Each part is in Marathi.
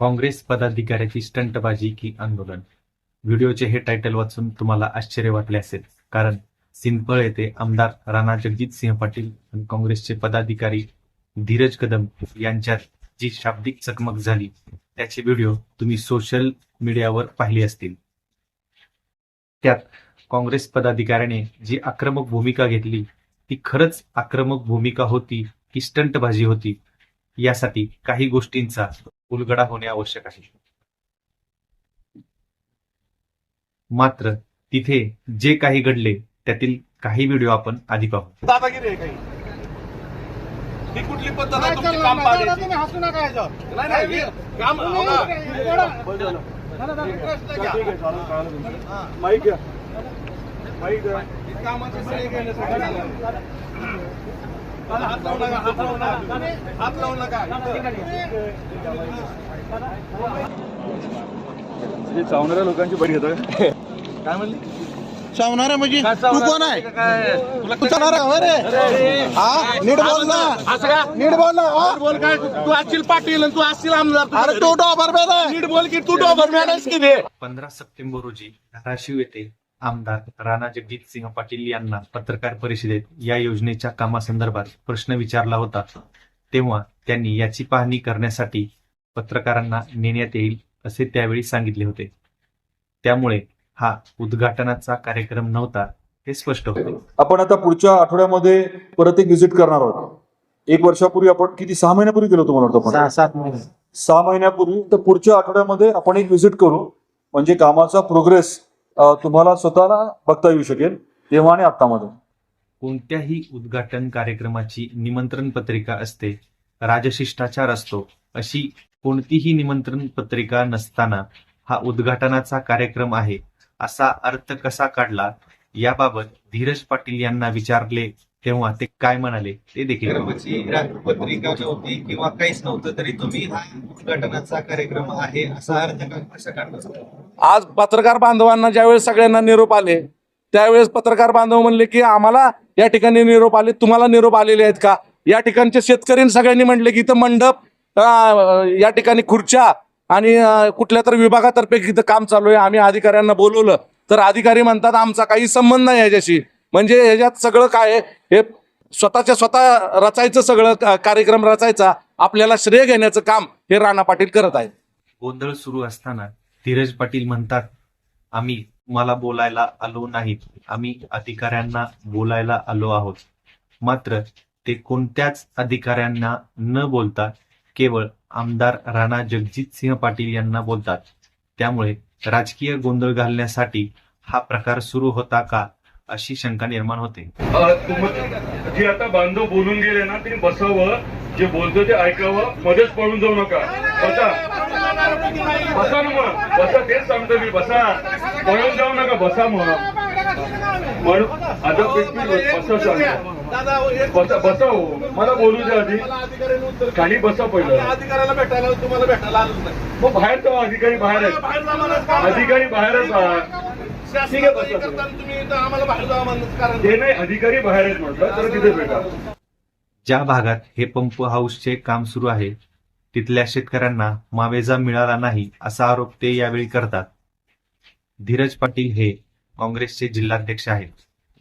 काँग्रेस पदाधिकाऱ्याची स्टंटबाजी की आंदोलन? व्हिडिओचे हे टायटल वाचून तुम्हाला आश्चर्य वाटले असेल. कारण सिंपळ येथे आमदार राणा जगजित सिंह पाटील आणि काँग्रेसचे पदाधिकारी धीरज कदम यांच्यात जी शाब्दिक चकमक झाली त्याचे व्हिडिओ तुम्ही सोशल मीडियावर पाहिले असतील. त्यात काँग्रेस पदाधिकाऱ्याने जी आक्रमक भूमिका घेतली ती खरंच आक्रमक भूमिका होती की स्टंटबाजी होती? यासाठी काही गोष्टींचा उलगडा होणे आवश्यक आहे मात्र तिथे जे काही घडले त्यातील काही व्हिडिओ आपण आधी पाहू दादागिरी आहे काही ही कुठली पद्धत आहे तुमची? काम पाडायची. नाही नाही हे काम. हा. माईक घ्या माईक घ्या हे कामाचं घेण्यासाठी. हात लावू नका हात लावू नका. हात लावू नका. म्हणजे चावणाऱ्या लोकांची बरी घेतोय काय म्हणली? चावणारा म्हणजे तू कोण आहे? तू चावणारा रे हा नीट बोल ना. नीट बोल ना हा? बोल काय? तू असशील पाटील तू असशील आमदार अरे तू. नीट बोल की तू डॉबर मॅनेज की पंधरा सप्टेंबर रोजी धाराशिव येथे आमदार राणा जगजित सिंह पाटील यांना पत्रकार परिषदेत या योजनेच्या कामासंदर्भात प्रश्न विचारला होता. तेव्हा त्यांनी याची पाहणी करण्यासाठी पत्रकारांना नेण्यात येईल असे त्यावेळी सांगितले होते. त्यामुळे हा उद्घाटनाचा कार्यक्रम नव्हता हे स्पष्ट होते. आपण आता पुढच्या आठवड्यामध्ये परत एक व्हिजिट करणार आहोत. एक वर्षापूर्वी आपण किती सहा महिन्यापूर्वी गेलो महिने. सहा महिन्यापूर्वी. तर पुढच्या आठवड्यामध्ये आपण एक व्हिजिट करू. म्हणजे कामाचा प्रोग्रेस तुम्हाला स्वतःला बघता येऊ शकेल तेव्हा आणि आत्तामध्ये कोणत्याही उद्घाटन कार्यक्रमाची निमंत्रण पत्रिका असते राजशिष्टाचार असतो अशी कोणतीही निमंत्रण पत्रिका नसताना हा उद्घाटनाचा कार्यक्रम आहे असा अर्थ कसा काढला याबाबत धीरज पाटील यांना विचारले तेव्हा ते काय म्हणाले ते देखील पत्रिका नव्हती किंवा काहीच नव्हतं तरी तुम्ही हा उद्घाटनाचा कार्यक्रम आहे असा अर्थ कसा काढला? आज पत्रकार बांधवांना ज्यावेळेस सगळ्यांना निरोप आले त्यावेळेस पत्रकार बांधव म्हणले की आम्हाला या ठिकाणी निरोप आले तुम्हाला निरोप आलेले आहेत का? या ठिकाणच्या शेतकरी सगळ्यांनी म्हटले की इथं मंडप या ठिकाणी खुर्च्या आणि कुठल्या तर विभागातर्फे इथं काम चालू आहे. आम्ही अधिकाऱ्यांना बोलवलं. तर अधिकारी म्हणतात आमचा काही संबंध नाही याच्याशी म्हणजे ह्याच्यात सगळं काय हे स्वतःच्या स्वतः रचायचं सगळं कार्यक्रम रचायचा. आपल्याला श्रेय घेण्याचं काम हे राणा पाटील करत आहेत. गोंधळ सुरू असताना धीरज पाटील म्हणतात आम्ही मला बोलायला आलो नाही आम्ही अधिकाऱ्यांना बोलायला आलो आहोत. मात्र ते कोणत्याच अधिकाऱ्यांना न बोलता केवळ आमदार राणा जगजित सिंह पाटील यांना बोलतात. त्यामुळे राजकीय गोंधळ घालण्यासाठी हा प्रकार सुरू होता का अशी शंका निर्माण होते. जे आता बांधव बोलून गेले ना त्यांनी बसावं जे बोलतो ते ऐकावं मध्येच पळून जाऊ नका. बसा ना मग. बसा तेच सांगतो मी बसा. पळून जाऊ नका बसा मग. म्हणून आता बसा सांग बसा बसा हो. मला बोलू द्या आधी. खाली बसा पहिलं. अधिकाऱ्याला भेटायला तुम्हाला भेटायला आलोच नाही मग बाहेर जाऊ अधिकारी बाहेर आहेत. अधिकारी बाहेरच आहे. शासनाचं हे करताना तुम्ही आम्हाला बाहेर जा म्हणत ते नाही अधिकारी बाहेर आहेत म्हटलं तर तिथे भेटा. ज्या भागात हे पंप हाऊसचे काम सुरू आहे तिथल्या शेतकऱ्यांना मावेजा मिळाला नाही असा आरोप ते यावेळी करतात. धीरज पाटील हे काँग्रेसचे जिल्हाध्यक्ष आहेत.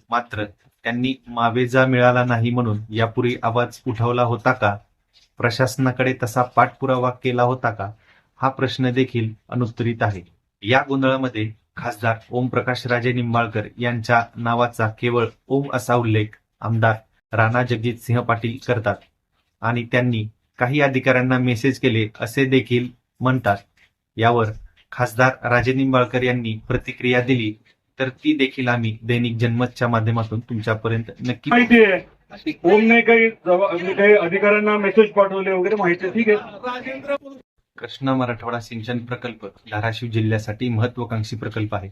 मात्र त्यांनी मावेजा मिळाला नाही म्हणून यापूर्वी आवाज उठवला होता का? प्रशासनाकडे तसा पाठपुरावा केला होता का? हा प्रश्न देखील अनुत्तरित आहे. या गोंधळामध्ये खासदार ओमप्रकाश राजे निंबाळकर यांच्या नावाचा केवळ ओम असा उल्लेख आमदार राणा जगजित सिंह पाटील करतात आणि त्यांनी काही अधिकाऱ्यांना मेसेज केले असे देखील म्हणतात. यावर खासदार राजे निंबाळकर यांनी प्रतिक्रिया दिली तर ती देखील आम्ही दैनिक जनमतच्या माध्यमातून तुमच्यापर्यंत नक्की माहिती आहे. ओमने काही जवा- मी काही अधिकाऱ्यांना मेसेज पाठवले वगैरे माहिती आहे. ठीक आहे. कृष्णा मराठवाडा सिंचन प्रकल्प धाराशिव जिल्ह्यासाठी महत्वाकांक्षी प्रकल्प आहे.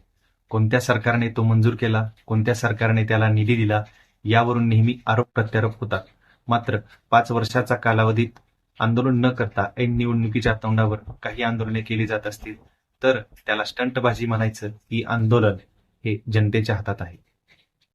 कोणत्या सरकारने तो मंजूर केला? कोणत्या सरकारने त्याला निधी दिला? यावरून नेहमी आरोप प्रत्यारोप होतात. मात्र पाच वर्षाचा कालावधीत आंदोलन न करता ऐन निवडणुकीच्या तोंडावर काही आंदोलने केली जात असतील तर त्याला स्टंटबाजी म्हणायचं की आंदोलन हे जनतेच्या हातात आहे.